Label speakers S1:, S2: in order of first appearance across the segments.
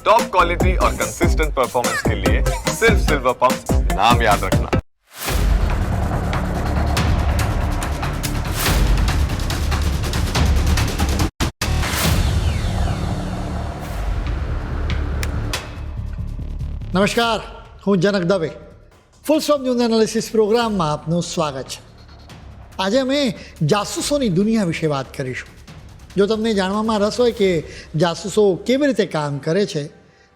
S1: Top quality और consistent performance के लिए सिर्फ सिल्वर पंप नाम याद रखना
S2: નમસ્કાર હું Janak Dave full stop news analysis પ્રોગ્રામમાં આપનું સ્વાગત છે આજે અમે જાસૂસોની દુનિયા વિશે વાત કરીશું જો તમને જાણવામાં રસ હોય કે જાસૂસો કેવી રીતે કામ કરે છે,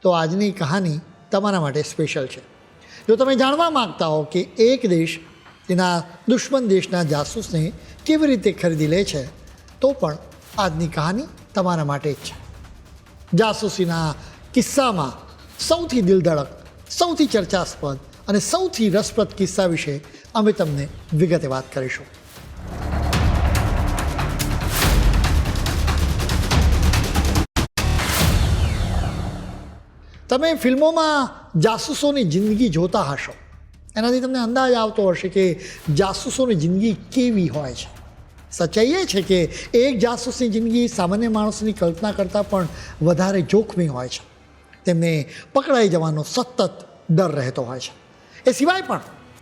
S2: તો આજની કહાની તમારા માટે સ્પેશિયલ છે. જો તમે જાણવા માગતા હો કે એક દેશ તેના દુશ્મન દેશના જાસૂસને કેવી રીતે ખરીદી લે છે, તો પણ આજની કહાની તમારા માટે જ છે. જાસૂસીના કિસ્સામાં સૌથી દિલધડક, સૌથી ચર્ચાસ્પદ અને સૌથી રસપ્રદ કિસ્સા વિશે અમે તમને વિગતે વાત કરીશું. તમે ફિલ્મોમાં જાસૂસોની જિંદગી જોતા હશો. એનાથી તમને અંદાજ આવતો હશે કે જાસૂસોની જિંદગી કેવી હોય છે. સચ્ચાઈ એ છે કે એક જાસૂસની જિંદગી સામાન્ય માણસની કલ્પના કરતાં પણ વધારે જોખમી હોય છે. તેમને પકડાઈ જવાનો સતત ડર રહેતો હોય છે. એ સિવાય પણ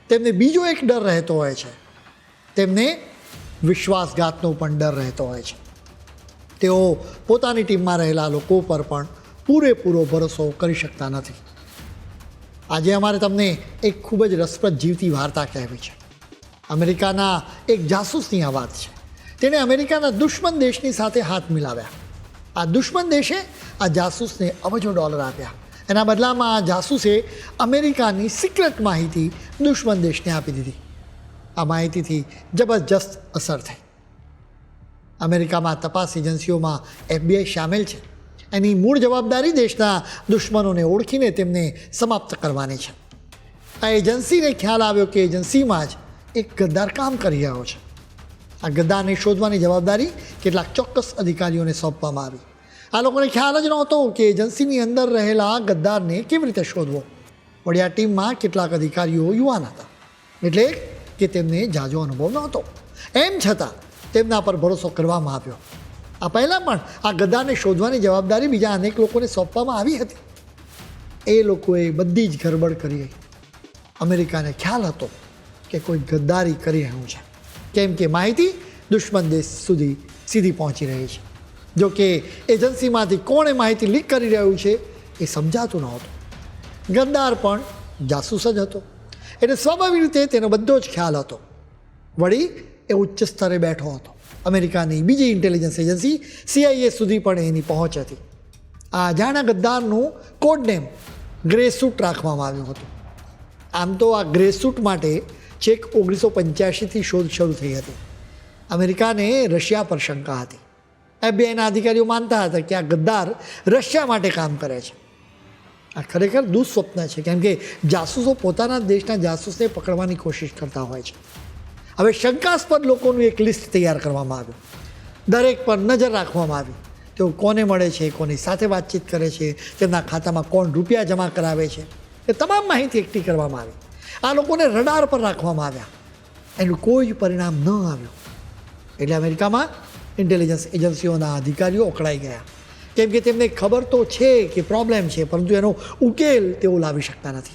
S2: તેમને બીજો એક ડર રહેતો હોય છે. તેમને વિશ્વાસઘાતનો પણ ડર રહેતો હોય છે. તેઓ પોતાની ટીમમાં રહેલા લોકો પર પણ પૂરેપૂરો ભરોસો કરી શકતા નથી. આજે અમારે તમને એક ખૂબ જ રસપ્રદ જીવતી વાર્તા કહેવી છે. અમેરિકાના એક જાસૂસની આ વાત છે. તેણે અમેરિકાના દુશ્મન દેશની સાથે હાથ મિલાવ્યા. આ દુશ્મન દેશે આ જાસૂસને અબજો ડોલર આપ્યા. એના બદલામાં આ જાસૂસે અમેરિકાની સિક્રેટ માહિતી દુશ્મન દેશને આપી દીધી. આ માહિતીથી જબરજસ્ત અસર થઈ. અમેરિકામાં તપાસ એજન્સીઓમાં એફબીઆઈ સામેલ છે. એની મૂળ જવાબદારી દેશના દુશ્મનોને ઓળખીને તેમને સમાપ્ત કરવાની છે. આ એજન્સીને ખ્યાલ આવ્યો કે એજન્સીમાં જ એક ગદ્દાર કામ કરી રહ્યો છે. આ ગદ્દારને શોધવાની જવાબદારી કેટલાક ચોક્કસ અધિકારીઓને સોંપવામાં આવી. આ લોકોને ખ્યાલ જ નહોતો કે એજન્સીની અંદર રહેલા ગદ્દારને કેવી રીતે શોધવો. વળી આ ટીમમાં કેટલાક અધિકારીઓ યુવાન હતા. એટલે કે તેમને જાજો અનુભવ નહોતો. એમ છતાં તેમના પર ભરોસો કરવામાં આવ્યો. આ પહેલાં પણ આ ગદ્દારને શોધવાની જવાબદારી બીજા અનેક લોકોને સોંપવામાં આવી હતી. એ લોકોએ બધી જ ગરબડ કરી અમેરિકાને ખ્યાલ હતો કે કોઈ ગદ્દારી કરી રહ્યું છે. કેમ કે માહિતી દુશ્મન દેશ સુધી સીધી પહોંચી રહી છે. જો કે એજન્સીમાંથી કોણે માહિતી લીક કરી રહ્યું છે એ સમજાતું નહોતું. ગદ્દાર પણ જાસૂસ જ હતો. એટલે સ્વાભાવિક રીતે તેનો બધો જ ખ્યાલ હતો. વળી એ ઉચ્ચ સ્તરે બેઠો હતો. અમેરિકાની બીજી ઇન્ટેલિજન્સ એજન્સી સીઆઈએ સુધી પણ એની પહોંચ હતી. આ અજાણા ગદ્દારનું કોડનેમ ગ્રે સૂટ રાખવામાં આવ્યું હતું. આમ તો આ ગ્રે સૂટ માટે છેક ઓગણીસો પંચ્યાસીથી શોધ શરૂ થઈ હતી. અમેરિકાને રશિયા પર શંકા હતી. એફબીઆઈના અધિકારીઓ માનતા હતા કે આ ગદ્દાર રશિયા માટે કામ કરે છે. આ ખરેખર દુઃસ્વપ્ન છે, કેમ કે જાસૂસો પોતાના દેશના જાસૂસને પકડવાની કોશિશ કરતા હોય છે. હવે શંકાસ્પદ લોકોનું એક લિસ્ટ તૈયાર કરવામાં આવ્યું. દરેક પર નજર રાખવામાં આવી. તેઓ કોને મળે છે, કોની સાથે વાતચીત કરે છે, તેમના ખાતામાં કોણ રૂપિયા જમા કરાવે છે, એ તમામ માહિતી એકઠી કરવામાં આવી. આ લોકોને રડાર પર રાખવામાં આવ્યા. એનું કોઈ જ પરિણામ ન આવ્યું. એટલે અમેરિકામાં ઇન્ટેલિજન્સ એજન્સીઓના અધિકારીઓ અકળાઈ ગયા. કેમ કે તેમને ખબર તો છે કે પ્રોબ્લેમ છે, પરંતુ એનો ઉકેલ તેઓ લાવી શકતા નથી.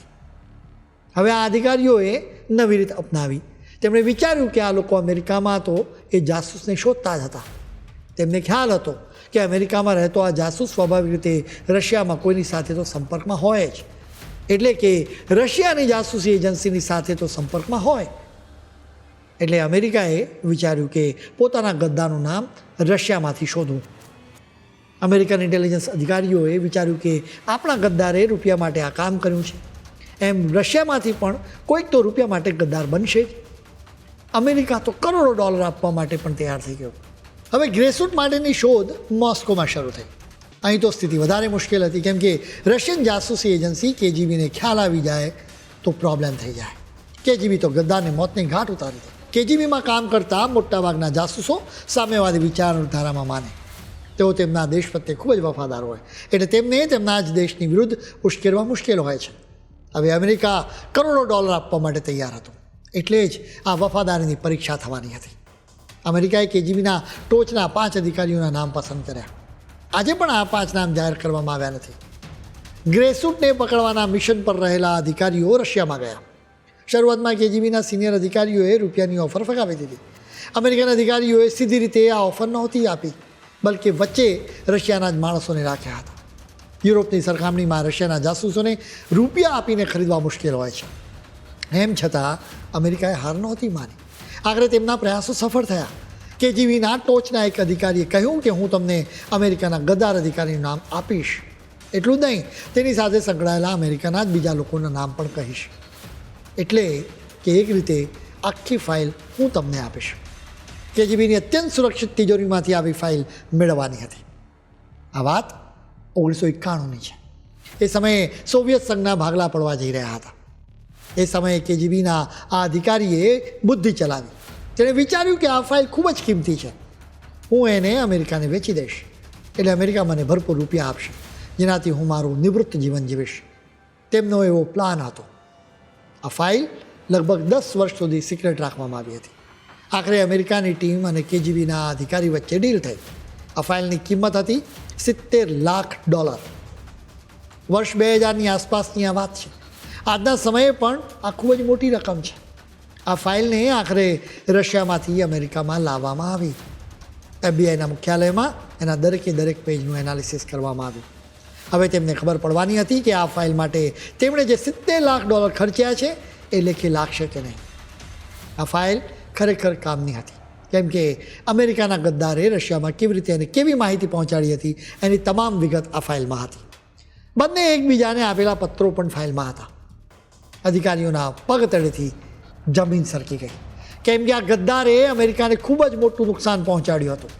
S2: હવે આ અધિકારીઓએ નવી રીત અપનાવી. તેમણે વિચાર્યું કે આ લોકો અમેરિકામાં તો એ જાસૂસને શોધતા જ હતા. તેમને ખ્યાલ હતો કે અમેરિકામાં રહેતો આ જાસૂસ સ્વાભાવિક રીતે રશિયામાં કોઈની સાથે તો સંપર્કમાં હોય જ. એટલે કે રશિયાની જાસૂસી એજન્સીની સાથે તો સંપર્કમાં હોય. એટલે અમેરિકાએ વિચાર્યું કે પોતાના ગદ્દાનું નામ રશિયામાંથી શોધવું. અમેરિકન ઇન્ટેલિજન્સ અધિકારીઓએ વિચાર્યું કે આપણા ગદ્દારે રૂપિયા માટે આ કામ કર્યું છે. એમ રશિયામાંથી પણ કોઈક તો રૂપિયા માટે ગદ્દાર બનશે જ. અમેરિકા તો કરોડો ડોલર આપવા માટે પણ તૈયાર થઈ ગયો. હવે ગ્રેસૂટ માટેની શોધ મોસ્કોમાં શરૂ થઈ. અહીં તો સ્થિતિ વધારે મુશ્કેલ હતી, કેમ કે રશિયન જાસૂસી એજન્સી કેજીબીને ખ્યાલ આવી જાય તો પ્રોબ્લેમ થઈ જાય. કેજીબી તો ગદ્દારને મોતને ઘાટ ઉતારી દે. કેજીબીમાં કામ કરતા મોટાભાગના જાસૂસો સામ્યવાદી વિચારધારામાં માને. તેઓ તેમના દેશ પ્રત્યે ખૂબ જ વફાદાર હોય. એટલે તેમને તેમના જ દેશની વિરુદ્ધ ઉશ્કેરવા મુશ્કેલ હોય છે. હવે અમેરિકા કરોડો ડોલર આપવા માટે તૈયાર હતું. એટલે જ આ વફાદારીની પરીક્ષા થવાની હતી. અમેરિકાએ કેજીબીના ટોચના પાંચ અધિકારીઓના નામ પસંદ કર્યા. આજે પણ આ પાંચ નામ જાહેર કરવામાં આવ્યા નથી. ગ્રેસૂટને પકડવાના મિશન પર રહેલા અધિકારીઓ રશિયામાં ગયા. શરૂઆતમાં કેજીબીના સિનિયર અધિકારીઓએ રૂપિયાની ઓફર ફગાવી દીધી. અમેરિકન અધિકારીઓએ સીધી રીતે આ ઓફર નહોતી આપી, બલકે વચ્ચે રશિયાના જ માણસોને રાખ્યા હતા. યુરોપની સરખામણીમાં રશિયાના જાસૂસોને રૂપિયા આપીને ખરીદવા મુશ્કેલ હોય છે. એમ છતાં અમેરિકાએ હાર નહોતી માની. આખરે તેમના પ્રયાસો સફળ થયા. કેજીબીના ટોચના એક અધિકારીએ કહ્યું કે હું તમને અમેરિકાના ગદ્દાર અધિકારીનું નામ આપીશ. એટલું જ નહીં, તેની સાથે સંકળાયેલા અમેરિકાના જ બીજા લોકોના નામ પણ કહીશ. એટલે કે એક રીતે આખી ફાઇલ હું તમને આપીશ. કેજીબીની અત્યંત સુરક્ષિત તિજોરીમાંથી આવી ફાઇલ મેળવવાની હતી. આ વાત ઓગણીસો એકાણુંની છે. એ સમયે સોવિયત સંઘના ભાગલા પડવા જઈ રહ્યા હતા. એ સમયે કેજીબીના આ અધિકારીએ બુદ્ધિ ચલાવી. તેણે વિચાર્યું કે આ ફાઇલ ખૂબ જ કિંમતી છે. હું એને અમેરિકાને વેચી દઈશ. એટલે અમેરિકા મને ભરપૂર રૂપિયા આપશે. જેનાથી હું મારું નિવૃત્ત જીવન જીવીશ. તેમનો એવો પ્લાન હતો. આ ફાઇલ લગભગ દસ વર્ષ સુધી સિક્રેટ રાખવામાં આવી હતી. આખરે અમેરિકાની ટીમ અને કેજીબીના અધિકારી વચ્ચે ડીલ થઈ. આ ફાઇલની કિંમત હતી સિત્તેર લાખ ડોલર. વર્ષ બે હજારની આસપાસની આ વાત છે. આજના સમયે પણ આ ખૂબ જ મોટી રકમ છે. આ ફાઇલને આખરે રશિયામાંથી અમેરિકામાં લાવવામાં આવી. એફબીઆઈના મુખ્યાલયમાં એના દરેકે દરેક પેજનું એનાલિસિસ કરવામાં આવ્યું. હવે તેમને ખબર પડવાની હતી કે આ ફાઇલ માટે તેમણે જે સિત્તેર લાખ ડોલર ખર્ચ્યા છે એ લેખે લાગશે કે નહીં. આ ફાઇલ ખરેખર કામની હતી. કેમ કે અમેરિકાના ગદ્દારે રશિયામાં કેવી રીતે અને કેવી માહિતી પહોંચાડી હતી એની તમામ વિગત આ ફાઇલમાં હતી. બંને એકબીજાને આપેલા પત્રો પણ ફાઇલમાં હતા. અધિકારીઓના પગ તળેથી જમીન સરકી ગઈ. કેમ કે આ ગદ્દારે અમેરિકાને ખૂબ જ મોટું નુકસાન પહોંચાડ્યું હતું.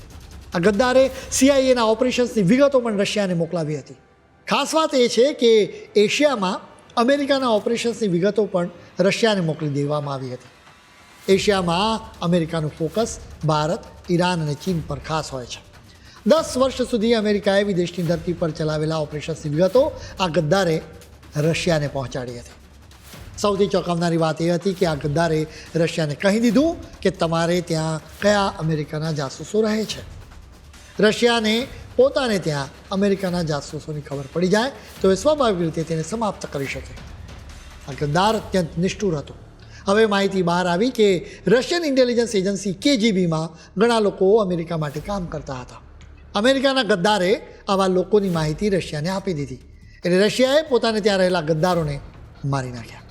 S2: આ ગદ્દારે સીઆઈએના ઓપરેશન્સની વિગતો પણ રશિયાને મોકલાવી હતી. ખાસ વાત એ છે કે એશિયામાં અમેરિકાના ઓપરેશન્સની વિગતો પણ રશિયાને મોકલી દેવામાં આવી હતી. એશિયામાં અમેરિકાનું ફોકસ ભારત, ઈરાન અને ચીન પર ખાસ હોય છે. દસ વર્ષ સુધી અમેરિકાએ વિદેશની ધરતી પર ચલાવેલા ઓપરેશન્સની વિગતો આ ગદ્દારે રશિયાને પહોંચાડી હતી. સૌથી ચોંકાવનારી વાત એ હતી કે આ ગદ્દારે રશિયાને કહી દીધું કે તમારે ત્યાં કયા અમેરિકાના જાસૂસો રહે છે. રશિયાને પોતાને ત્યાં અમેરિકાના જાસૂસોની ખબર પડી જાય તો એ સ્વાભાવિક રીતે તેને સમાપ્ત કરી શકે. આ ગદ્દાર અત્યંત નિષ્ઠુર હતો. હવે માહિતી બહાર આવી કે રશિયન ઇન્ટેલિજન્સ એજન્સી કેજીબીમાં ઘણા લોકો અમેરિકા માટે કામ કરતા હતા. અમેરિકાના ગદ્દારે આવા લોકોની માહિતી રશિયાને આપી દીધી. એટલે રશિયાએ પોતાને ત્યાં રહેલા ગદ્દારોને મારી નાખ્યા.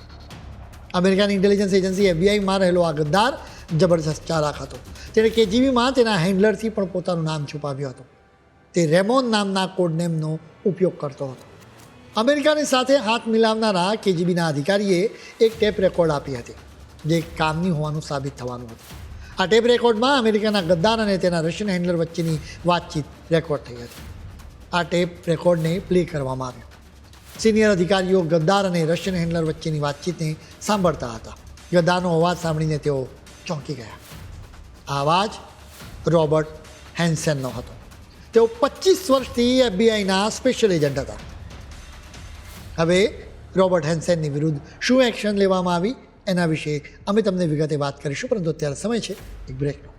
S2: અમેરિકાની ઇન્ટેલિજન્સ એજન્સી એફબીઆઈમાં રહેલો આ ગદ્દાર જબરજસ્ત ચાલાક હતો. તેણે કેજીબીમાં તેના હેન્ડલરથી પણ પોતાનું નામ છુપાવ્યું હતું. તે રેમોન નામના કોડનેમનો ઉપયોગ કરતો હતો. અમેરિકાની સાથે હાથ મિલાવનારા કેજીબીના અધિકારીએ એક ટેપ રેકોર્ડ આપી હતી, જે કામની હોવાનું સાબિત થવાનું હતું. આ ટેપ રેકોર્ડમાં અમેરિકાના ગદ્દાર અને તેના રશિયન હેન્ડલર વચ્ચેની વાતચીત રેકોર્ડ થઈ હતી. આ ટેપ રેકોર્ડને પ્લે કરવામાં આવ્યો. સિનિયર અધિકારીઓ ગદ્દાર અને રશિયન હેન્ડલર વચ્ચેની વાતચીતને સાંભળતા હતા. ગદ્દારનો અવાજ સાંભળીને તેઓ ચોંકી ગયા. આ અવાજ રોબર્ટ હેન્સેનનો હતો. તેઓ પચીસ વર્ષથી એફબીઆઈના સ્પેશિયલ એજન્ટ હતા. હવે રોબર્ટ હેન્સેનની વિરુદ્ધ શું એક્શન લેવામાં આવી એના વિશે અમે તમને વિગતે વાત કરીશું, પરંતુ અત્યારે સમય છે, એક બ્રેકનો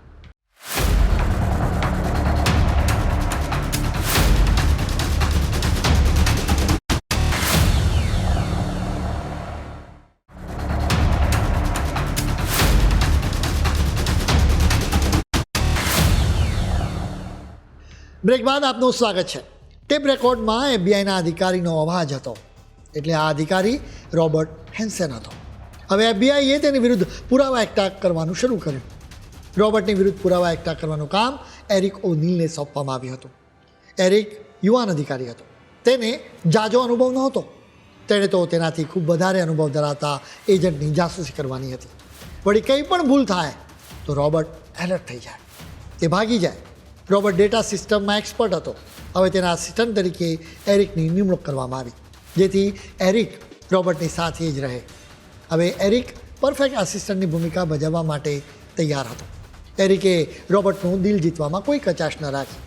S2: બ્રેક બાદ આપનું સ્વાગત છે. ટેપ રેકોર્ડમાં એફબીઆઈના અધિકારીનો અવાજ હતો. એટલે આ અધિકારી રોબર્ટ હેન્સેન હતો. હવે એફબીઆઈએ તેની વિરુદ્ધ પુરાવા એકઠા કરવાનું શરૂ કર્યું. રોબર્ટની વિરુદ્ધ પુરાવા એકઠા કરવાનું કામ એરિક ઓનીલને સોંપવામાં આવ્યું હતું. એરિક યુવાન અધિકારી હતો. તેને જાજો અનુભવ નહોતો. તેણે તો તેનાથી ખૂબ વધારે અનુભવ ધરાવતા એજન્ટની જાસૂસી કરવાની હતી. વળી કંઈ પણ ભૂલ થાય તો રોબર્ટ એલર્ટ થઈ જાય. તે ભાગી જાય. રોબર્ટ ડેટા સિસ્ટમમાં એક્સપર્ટ હતો. હવે તેના આસિસ્ટન્ટ તરીકે એરિકની નિમણૂક કરવામાં આવી. જેથી એરિક રોબર્ટની સાથે જ રહે. હવે એરિક પરફેક્ટ આસિસ્ટન્ટની ભૂમિકા ભજવવા માટે તૈયાર હતો. એરિકે રોબર્ટનું દિલ જીતવામાં કોઈ કચાશ ન રાખી.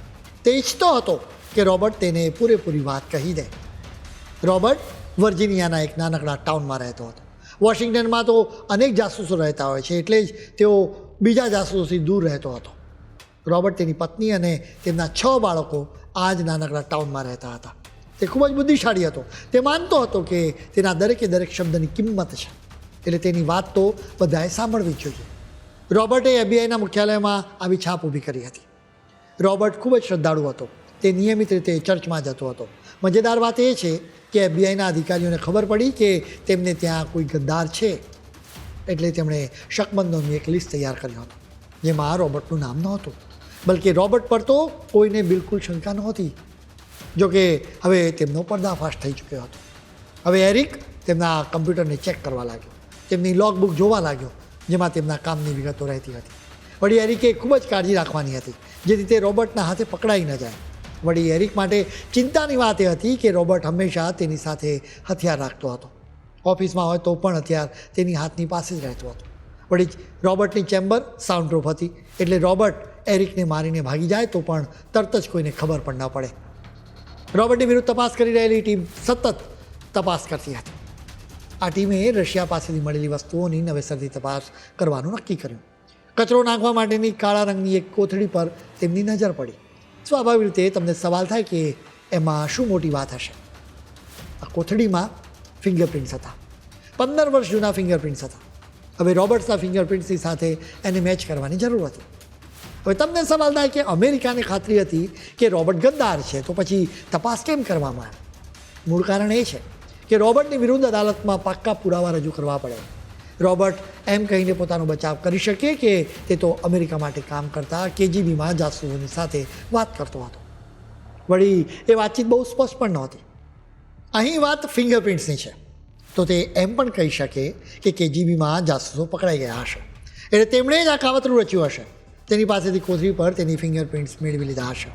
S2: તે ઈચ્છતો હતો કે રોબર્ટ તેને પૂરેપૂરી વાત કહી દે. રોબર્ટ વર્જિનિયાના એક નાનકડા ટાઉનમાં રહેતો હતો. વોશિંગ્ટનમાં તો અનેક જાસૂસો રહેતા હોય છે, એટલે જ તેઓ બીજા જાસૂસોથી દૂર રહેતો હતો. રોબર્ટ તેની પત્ની અને તેમના છ બાળકો આ જ નાનકડા ટાઉનમાં રહેતા હતા. તે ખૂબ જ બુદ્ધિશાળી હતો. તે માનતો હતો કે તેના દરેકે દરેક શબ્દની કિંમત છે. એટલે તેની વાત તો બધાએ સાંભળવી જોઈએ. રોબર્ટે એબીઆઈના મુખ્યાલયમાં આવી છાપ ઊભી કરી હતી. રોબર્ટ ખૂબ જ શ્રદ્ધાળુ હતો. તે નિયમિત રીતે ચર્ચમાં જતો હતો. મજેદાર વાત એ છે કે એફબીઆઈના અધિકારીઓને ખબર પડી કે તેમને ત્યાં કોઈ ગદ્દાર છે. એટલે તેમણે શકમંદોની એક લિસ્ટ તૈયાર કર્યો હતો, જેમાં રોબર્ટનું નામ નહોતું. બલકે રોબર્ટ પર તો કોઈને બિલકુલ શંકા નહોતી. જોકે હવે તેમનો પર્દાફાશ થઈ ચૂક્યો હતો. હવે એરિક તેમના કમ્પ્યુટરને ચેક કરવા લાગ્યો. તેમની લોગબુક જોવા લાગ્યો, જેમાં તેમના કામની વિગતો રહેતી હતી. વળી એરિકે ખૂબ જ કાળજી રાખવાની હતી જેથી તે રોબર્ટના હાથે પકડાઈ ન જાય. વળી એરિક માટે ચિંતાની વાત એ હતી કે રોબર્ટ હંમેશા તેની સાથે હથિયાર રાખતો હતો. ઓફિસમાં હોય તો પણ હથિયાર તેની હાથની પાસે જ રહેતો હતો. વળી રોબર્ટની ચેમ્બર સાઉન્ડ પ્રૂફ હતી, એટલે રોબર્ટ એરિકને મારીને ભાગી જાય તો પણ તરત જ કોઈને ખબર પણ ન પડે. રોબર્ટની વિરુદ્ધ તપાસ કરી રહેલી ટીમ સતત તપાસ કરતી હતી. આ ટીમે રશિયા પાસેથી મળેલી વસ્તુઓની નવેસરથી તપાસ કરવાનું નક્કી કર્યું. કચરો નાખવા માટેની કાળા રંગની એક કોથળી પર તેમની નજર પડી. સ્વાભાવિક રીતે તમને સવાલ થાય કે એમાં શું મોટી વાત હશે? આ કોથળીમાં ફિંગરપ્રિન્ટ્સ હતા. પંદર વર્ષ જૂના ફિંગરપ્રિન્ટ્સ હતા. હવે રોબર્ટ્સના ફિંગરપ્રિન્ટ્સની સાથે એને મેચ કરવાની જરૂર હતી. હવે તમને સવાલ થાય કે અમેરિકાને ખાતરી હતી કે રોબર્ટ ગદ્દાર છે, તો પછી તપાસ કેમ કરવામાં આવે? મૂળ કારણ એ છે કે રોબર્ટની વિરુદ્ધ અદાલતમાં પાક્કા પુરાવા રજૂ કરવા પડે. રોબર્ટ એમ કહીને પોતાનો બચાવ કરી શકે કે તે તો અમેરિકા માટે કામ કરતા કેજીબીમાં જાસૂસોની સાથે વાત કરતો હતો? વળી, એ વાતચીત બહુ સ્પષ્ટ પણ નહોતી. અહીં વાત ફિંગરપ્રિન્ટ્સની છે. તો તે એમ પણ કહી શકે કે કેજીબીમાં જાસૂસો પકડાઈ ગયા હશે. એટલે તેમણે જ આ કાવતરું રચ્યું હશે. તેની પાસેથી કોથળી પર તેની ફિંગરપ્રિન્ટ્સ મેળવી લીધા હશે.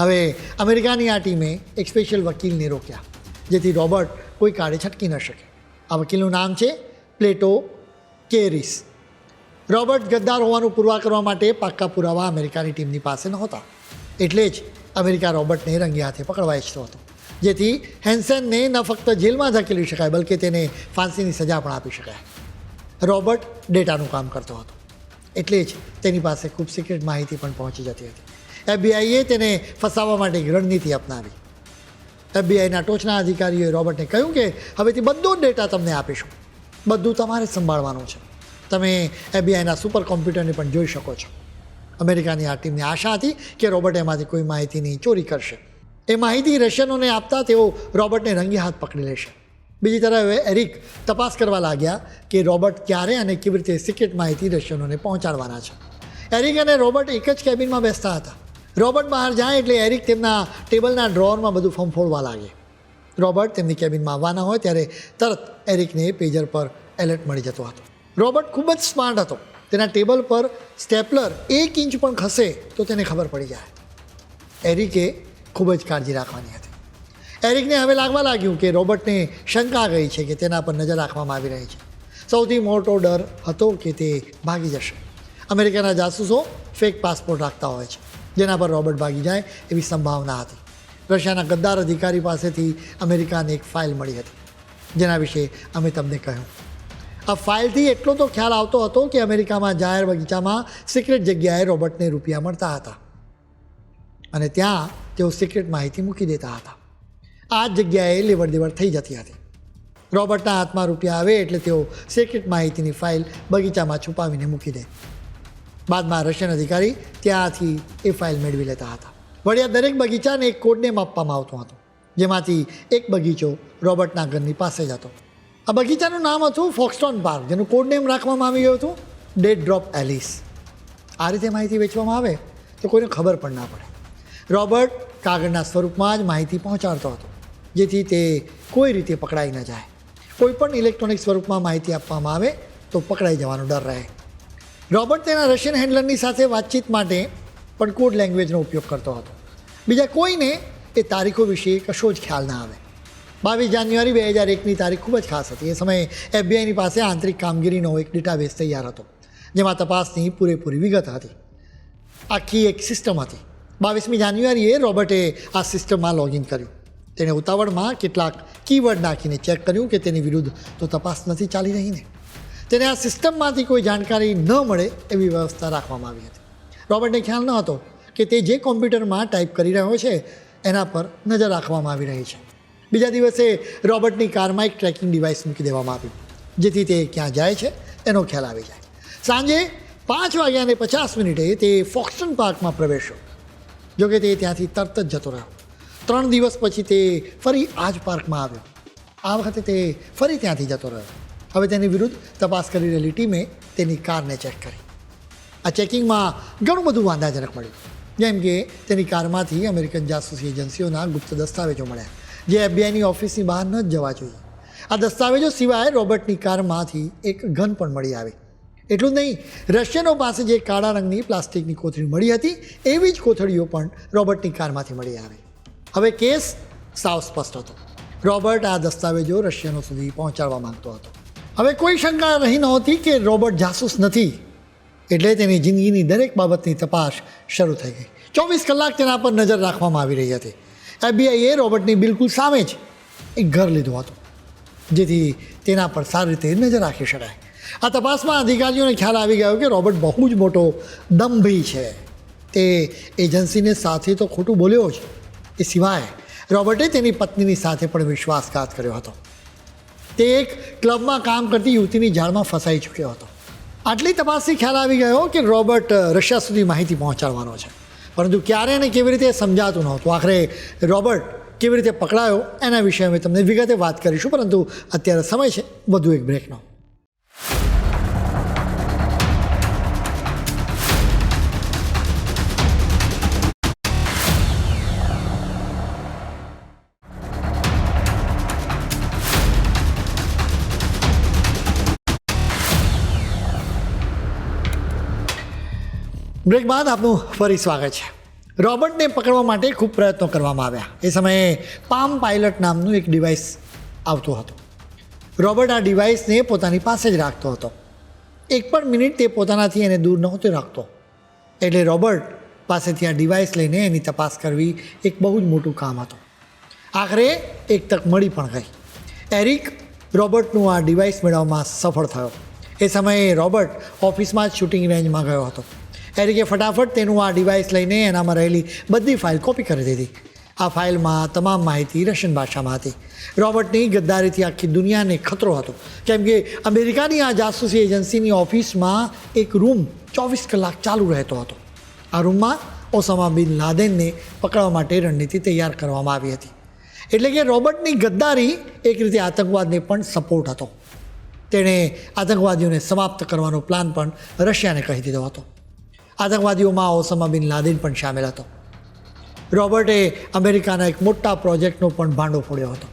S2: હવે અમેરિકાની આ ટીમે એક સ્પેશિયલ વકીલને રોક્યા, જેથી રોબર્ટ કોઈ કાળે છટકી ન શકે. આ વકીલનું નામ છે પ્લેટો કેરિસ. રોબર્ટ ગદ્દાર હોવાનું પુરવા કરવા માટે પાક્કા પુરાવા અમેરિકાની ટીમની પાસે નહોતા. એટલે જ અમેરિકા રોબર્ટને રંગે હાથે પકડવા ઈચ્છતો હતો. જેથી હેન્સનને ન ફક્ત જેલમાં ધકેલી શકાય, બલકે તેને ફાંસીની સજા પણ આપી શકાય. રોબર્ટ ડેટાનું કામ કરતો હતો. એટલે જ તેની પાસે ખૂબ સિક્રેટ માહિતી પણ પહોંચી જતી હતી. એફબીઆઈએ તેને ફસાવવા માટે રણનીતિ અપનાવી. એફબીઆઈના ટોચના અધિકારીઓએ રોબર્ટને કહ્યું કે હવેથી બધો ડેટા તમને આપીશું. બધું તમારે સંભાળવાનું છે. તમે એફબીઆઈના સુપર કોમ્પ્યુટરને પણ જોઈ શકો છો. અમેરિકાની આ ટીમની આશા હતી કે રોબર્ટ એમાંથી કોઈ માહિતીની ચોરી કરશે. એ માહિતી રશિયનોને આપતા તેઓ રોબર્ટને રંગે હાથ પકડી લેશે. બીજી તરફ એરિક તપાસ કરવા લાગ્યા કે રોબર્ટ ક્યારે અને કેવી રીતે સિક્રેટ માહિતી રશિયનોને પહોંચાડવાના છે. એરિક અને રોબર્ટ એક જ કેબિનમાં બેસતા હતા. રોબર્ટ બહાર જાય એટલે એરિક તેમના ટેબલના ડ્રોવરમાં બધું ફંફોડવા લાગે. રોબર્ટ તેમની કેબિનમાં આવવાના હોય ત્યારે તરત એરિકને પેજર પર એલર્ટ મળી જતો હતો. રોબર્ટ ખૂબ જ સ્માર્ટ હતો. તેના ટેબલ પર સ્ટેપલર એક ઇંચ પણ ખસે તો તેને ખબર પડી જાય. એરિકે ખૂબ જ કાળજી રાખવાની હતી. એરિકને હવે લાગવા લાગ્યું કે રોબર્ટને શંકા ગઈ છે કે તેના પર નજર રાખવામાં આવી રહી છે. સૌથી મોટો ડર હતો કે તે ભાગી જશે. અમેરિકાના જાસૂસો ફેક પાસપોર્ટ રાખતા હોય છે, જેના પર રોબર્ટ ભાગી જાય એવી સંભાવના હતી. રશિયાના ગદ્દાર અધિકારી પાસેથી અમેરિકાને એક ફાઇલ મળી હતી, જેના વિશે અમે તમને કહ્યું. આ ફાઇલથી એટલો તો ખ્યાલ આવતો હતો કે અમેરિકામાં જાહેર બગીચામાં સિક્રેટ જગ્યાએ રોબર્ટને રૂપિયા મળતા હતા. અને ત્યાં તેઓ સિક્રેટ માહિતી મૂકી દેતા હતા. આ જગ્યાએ લેવડ દેવડ થઈ જતી હતી. રોબર્ટના હાથમાં રૂપિયા આવે એટલે તેઓ સિક્રેટ માહિતીની ફાઇલ બગીચામાં છુપાવીને મૂકી દે. બાદમાં રશિયન અધિકારી ત્યાંથી એ ફાઇલ મેળવી લેતા હતા. વળી દરેક બગીચાને એક કોડનેમ આપવામાં આવતો હતો, જેમાંથી એક બગીચો રોબર્ટના ઘરની પાસે જ હતો. આ બગીચાનું નામ હતું ફોક્સટોન પાર્ક જેનું કોડનેમ રાખવામાં આવ્યું હતું ડેડ ડ્રોપ એલિસ આ રીતે માહિતી વેચવામાં આવે તો કોઈને ખબર પણ ના પડે. રોબર્ટ કાગળના સ્વરૂપમાં જ માહિતી પહોંચાડતો હતો. જેથી તે કોઈ રીતે પકડાઈ ન જાય. કોઈપણ ઇલેક્ટ્રોનિક સ્વરૂપમાં માહિતી આપવામાં આવે તો પકડાઈ જવાનો ડર રહે. રોબર્ટ તેના રશિયન હેન્ડલરની સાથે વાતચીત માટે પણ કોડ લેંગ્વેજનો ઉપયોગ કરતો હતો. બીજા કોઈને એ તારીખો વિશે કશો જ ખ્યાલ ના આવે. બાવીસ જાન્યુઆરી બે હજાર એકની તારીખ ખૂબ જ ખાસ હતી. એ સમયે એફબીઆઈની પાસે આંતરિક કામગીરીનો એક ડેટાબેઝ તૈયાર હતો, જેમાં તપાસની પૂરેપૂરી વિગત હતી. આખી એક સિસ્ટમ હતી. બાવીસમી જાન્યુઆરીએ રોબર્ટે આ સિસ્ટમમાં લોગિન કર્યું. તેણે ઉતાવળમાં કેટલાક કીવર્ડ નાખીને ચેક કર્યું કે તેની વિરુદ્ધ તો તપાસ નથી ચાલી રહી ને. તેને આ સિસ્ટમમાંથી કોઈ જાણકારી ન મળે એવી વ્યવસ્થા રાખવામાં આવી હતી. રોબર્ટને ખ્યાલ ન હતો કે તે જે કોમ્પ્યુટરમાં ટાઈપ કરી રહ્યો છે, એના પર નજર રાખવામાં આવી રહી છે. બીજા દિવસે રોબર્ટની કારમાં એક ટ્રેકિંગ ડિવાઇસ મૂકી દેવામાં આવ્યું જેથી તે ક્યાં જાય છે, એનો ખ્યાલ આવી જાય. સાંજે પાંચ વાગ્યાને પચાસ મિનિટે તે ફોક્સન પાર્કમાં પ્રવેશ્યો. જોકે તે ત્યાંથી તરત જ જતો રહ્યો. ત્રણ દિવસ પછી તે ફરી આ જ પાર્કમાં આવ્યો. આ વખતે તે ફરી ત્યાંથી જતો રહ્યો. હવે તેની વિરુદ્ધ તપાસ કરી રહેલી ટીમે તેની કારને ચેક કરી. આ ચેકિંગમાં ઘણું બધું વાંધાજનક મળ્યું. જેમ કે તેની કારમાંથી અમેરિકન જાસૂસી એજન્સીઓના ગુપ્ત દસ્તાવેજો મળ્યા. જે એફબીઆઈની ઓફિસની બહાર ન જ જવા જોઈએ. આ દસ્તાવેજો સિવાય રોબર્ટની કારમાંથી એક ગન પણ મળી આવી. એટલું જ નહીં, રશિયનો પાસે જે કાળા રંગની પ્લાસ્ટિકની કોથળી મળી હતી, એવી જ કોથળીઓ પણ રોબર્ટની કારમાંથી મળી આવી. હવે કેસ સાવ સ્પષ્ટ હતો. રોબર્ટ આ દસ્તાવેજો રશિયનો સુધી પહોંચાડવા માંગતો હતો. હવે કોઈ શંકા રહી નહોતી કે રોબર્ટ જાસૂસ નથી. એટલે તેની જિંદગીની દરેક બાબતની તપાસ શરૂ થઈ ગઈ. ચોવીસ કલાક તેના પર નજર રાખવામાં આવી રહી હતી. એફબીઆઈએ રોબર્ટની બિલકુલ સામે જ એક ઘર લીધું હતું, જેથી તેના પર સારી રીતે નજર રાખી શકાય. આ તપાસમાં અધિકારીઓને ખ્યાલ આવી ગયો કે રોબર્ટ બહુ જ મોટો દંભી છે. તે એજન્સીને સાથે તો ખોટું બોલ્યો જ. એ સિવાય રોબર્ટે તેની પત્નીની સાથે પણ વિશ્વાસઘાત કર્યો હતો. તે એક ક્લબમાં કામ કરતી યુવતીની જાળમાં ફસાઈ ચૂક્યો હતો. આટલી તપાસથી ખ્યાલ આવી ગયો કે રોબર્ટ રશિયા સુધી માહિતી પહોંચાડવાનો છે. પરંતુ ક્યારે અને કેવી રીતે સમજાતું નહોતું. આખરે રોબર્ટ કેવી રીતે પકડાયો એના વિશે અમે તમને વિગતે વાત કરીશું, પરંતુ અત્યારે સમય છે, વધુ એક બ્રેકનો બ્રેક બાદ આપનું ફરી સ્વાગત છે. રોબર્ટને પકડવા માટે ખૂબ પ્રયત્નો કરવામાં આવ્યા. એ સમયે પામ પાયલટ નામનું એક ડિવાઇસ આવતું હતું. રોબર્ટ આ ડિવાઇસને પોતાની પાસે જ રાખતો હતો. એક પણ મિનિટ તે પોતાનાથી એને દૂર નહોતો રાખતો. એટલે રોબર્ટ પાસેથી આ ડિવાઇસ લઈને એની તપાસ કરવી એક બહુ જ મોટું કામ હતું. આખરે એક તક મળી પણ ગઈ. એરિક રોબર્ટનું આ ડિવાઇસ મેળવવામાં સફળ થયો. એ સમયે રોબર્ટ ઓફિસમાં જ શૂટિંગ રેન્જમાં ગયો હતો. એરિકે ફટાફટ તેનું આ ડિવાઇસ લઈને એનામાં રહેલી બધી ફાઇલ કોપી કરી દીધી. આ ફાઇલમાં તમામ માહિતી રશિયન ભાષામાં હતી. રોબર્ટની ગદ્દારીથી આખી દુનિયાને ખતરો હતો. કેમ કે અમેરિકાની આ જાસૂસી એજન્સીની ઓફિસમાં એક રૂમ ચોવીસ કલાક ચાલુ રહેતો હતો. આ રૂમમાં ઓસામા બિન લાદેનને પકડવા માટે રણનીતિ તૈયાર કરવામાં આવી હતી. એટલે કે રોબર્ટની ગદ્દારી એક રીતે આતંકવાદને પણ સપોર્ટ હતો. તેણે આતંકવાદીઓને સમાપ્ત કરવાનો પ્લાન પણ રશિયાને કહી દીધો હતો. આતંકવાદીઓમાં ઓસમા બિન લાદેન પણ સામેલ હતો. રોબર્ટે અમેરિકાના એક મોટા પ્રોજેક્ટનો પણ ભાંડો ફોડ્યો હતો.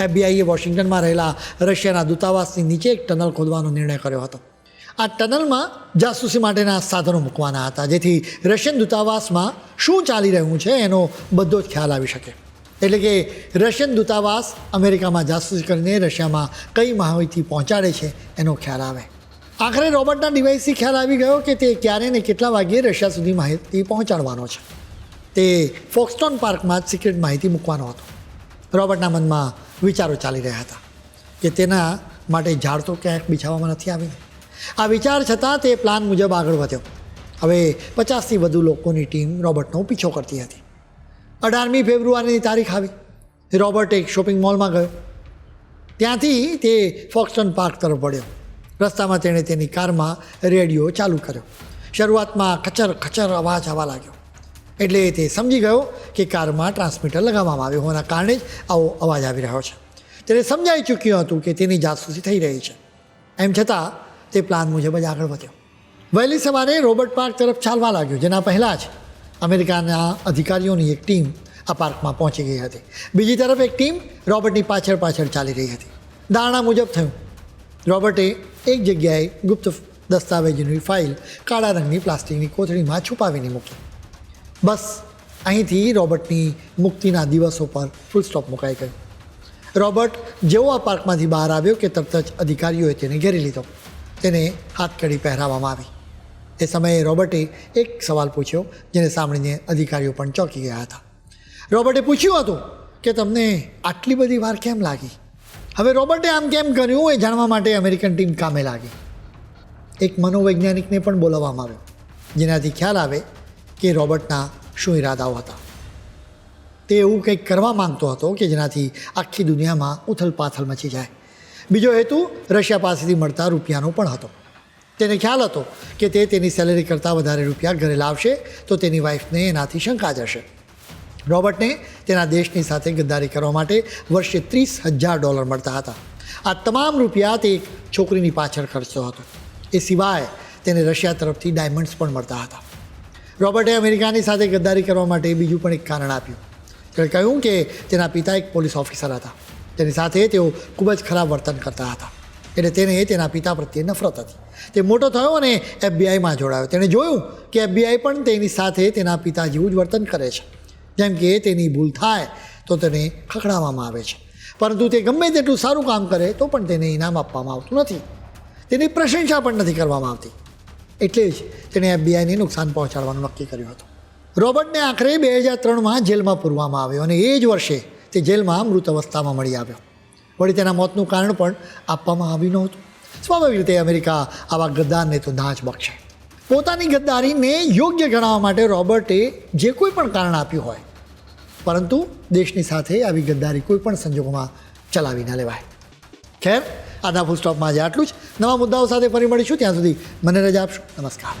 S2: એફબીઆઈએ વોશિંગ્ટનમાં રહેલા રશિયાના દૂતાવાસની નીચે એક ટનલ ખોદવાનો નિર્ણય કર્યો હતો. આ ટનલમાં જાસૂસી માટેના સાધનો મૂકવાના હતા, જેથી રશિયન દૂતાવાસમાં શું ચાલી રહ્યું છે એનો બધો જ ખ્યાલ આવી શકે. એટલે કે રશિયન દૂતાવાસ અમેરિકામાં જાસૂસી કરીને રશિયામાં કઈ માહિતી પહોંચાડે છે એનો ખ્યાલ આવે. આખરે રોબર્ટના ડિવાઇસથી ખ્યાલ આવી ગયો કે તે ક્યારે ને કેટલા વાગ્યે રશિયા સુધી માહિતી પહોંચાડવાનો છે. તે ફોક્સટોન પાર્કમાં જ સિક્રેટ માહિતી મૂકવાનો હતો. રોબર્ટના મનમાં વિચારો ચાલી રહ્યા હતા કે તેના માટે ઝાડ તો ક્યાંક બિછાવવામાં નથી આવી આ વિચાર છતાં તે પ્લાન મુજબ આગળ વધ્યો. હવે પચાસથી વધુ લોકોની ટીમ રોબર્ટનો પીછો કરતી હતી. અઢારમી ફેબ્રુઆરીની તારીખ આવી. રોબર્ટ એક શોપિંગ મોલમાં ગયો. ત્યાંથી તે ફોક્સટોન પાર્ક તરફ વળ્યો. રસ્તામાં તેણે તેની કારમાં રેડિયો ચાલુ કર્યો. શરૂઆતમાં ખચર ખચર અવાજ આવવા લાગ્યો. એટલે તે સમજી ગયો કે કારમાં ટ્રાન્સમીટર લગાવવામાં આવ્યું હોવાના કારણે જ આવો અવાજ આવી રહ્યો છે. તેને સમજાઈ ચૂક્યું હતું કે તેની જાસૂસી થઈ રહી છે. એમ છતાં તે પ્લાન મુજબ જ આગળ વધ્યો. વહેલી સવારે રોબર્ટ પાર્ક તરફ ચાલવા લાગ્યો, જેના પહેલાં જ અમેરિકાના અધિકારીઓની એક ટીમ આ પાર્કમાં પહોંચી ગઈ હતી. બીજી તરફ એક ટીમ રોબર્ટની પાછળ પાછળ ચાલી રહી હતી. ધારણા મુજબ થયું. રોબર્ટે એક જગ્યાએ ગુપ્ત દસ્તાવેજોની ફાઇલ કાળા રંગની પ્લાસ્ટિકની કોથળીમાં છુપાવીને મૂકી. બસ, અહીંથી રોબર્ટની મુક્તિના દિવસો પર ફૂલ સ્ટોપ મુકાઈ ગયો. રોબર્ટ જેવો આ પાર્કમાંથી બહાર આવ્યો કે તરત જ અધિકારીઓએ તેને ઘેરી લીધો. તેને હાથકડી પહેરાવવામાં આવી. એ સમયે રોબર્ટે એક સવાલ પૂછ્યો, જેને સાંભળીને અધિકારીઓ પણ ચોંકી ગયા હતા. રોબર્ટે પૂછ્યું હતું કે તમને આટલી બધી વાર કેમ લાગી? હવે રોબર્ટે આમ કેમ કર્યું એ જાણવા માટે અમેરિકન ટીમ કામે લાગી. એક મનોવૈજ્ઞાનિકને પણ બોલાવવામાં આવ્યો, જેનાથી ખ્યાલ આવે કે રોબર્ટના શું ઈરાદાઓ હતા. તે એવું કંઈક કરવા માંગતો હતો કે જેનાથી આખી દુનિયામાં ઉથલપાથલ મચી જાય. બીજો હેતુ, રશિયા પાસેથી મળતા રૂપિયાનો પણ હતો. તેને ખ્યાલ હતો કે તે તેની સેલેરી કરતાં વધારે રૂપિયા ઘરે લાવશે, તો તેની વાઈફને એનાથી શંકા જશે. રોબર્ટને તેના દેશની સાથે ગદ્દારી કરવા માટે વર્ષે ત્રીસ હજાર ડોલર મળતા હતા. આ તમામ રૂપિયા તે એક છોકરીની પાછળ ખર્ચતો હતો. એ સિવાય તેને રશિયા તરફથી ડાયમંડ્સ પણ મળતા હતા. રોબર્ટે અમેરિકાની સાથે ગદ્દારી કરવા માટે બીજું પણ એક કારણ આપ્યું. તેણે કહ્યું કે તેના પિતા એક પોલીસ ઓફિસર હતા. તેની સાથે તેઓ ખૂબ જ ખરાબ વર્તન કરતા હતા. એટલે તેને તેના પિતા પ્રત્યે નફરત હતી. તે મોટો થયો અને એફબીઆઈમાં જોડાયો. તેણે જોયું કે એફબીઆઈ પણ તેની સાથે તેના પિતા જેવું જ વર્તન કરે છે. જેમ કે તેની ભૂલ થાય, તો તેને ખખડાવવામાં આવે છે. પરંતુ તે ગમે તેટલું સારું કામ કરે, તો પણ તેને ઇનામ આપવામાં આવતું નથી. તેની પ્રશંસા પણ નથી કરવામાં આવતી. એટલે જ તેણે એફબીઆઈને નુકસાન પહોંચાડવાનું નક્કી કર્યું હતું. રોબર્ટને આખરે બે હજાર ત્રણમાં જેલમાં પૂરવામાં આવ્યો અને એ જ વર્ષે તે જેલમાં મૃત અવસ્થામાં મળી આવ્યો. વળી તેના મોતનું કારણ પણ આપવામાં આવ્યું નહોતું. સ્વાભાવિક રીતે અમેરિકા આવા ગદ્દારને તો દાજ બક્ષે. પોતાની ગદ્દારીને યોગ્ય ગણાવવા માટે રોબર્ટે જે કોઈ પણ કારણ આપ્યું હોય, પરંતુ દેશની સાથે આવી ગદ્દારી કોઈ પણ સંજોગોમાં ચલાવી ન લેવાય. ખેર, આજના ફૂલ સ્ટોપમાં આજે આટલું જ. નવા મુદ્દાઓ સાથે ફરી મળીશું. ત્યાં સુધી મને રજા આપશો. નમસ્કાર.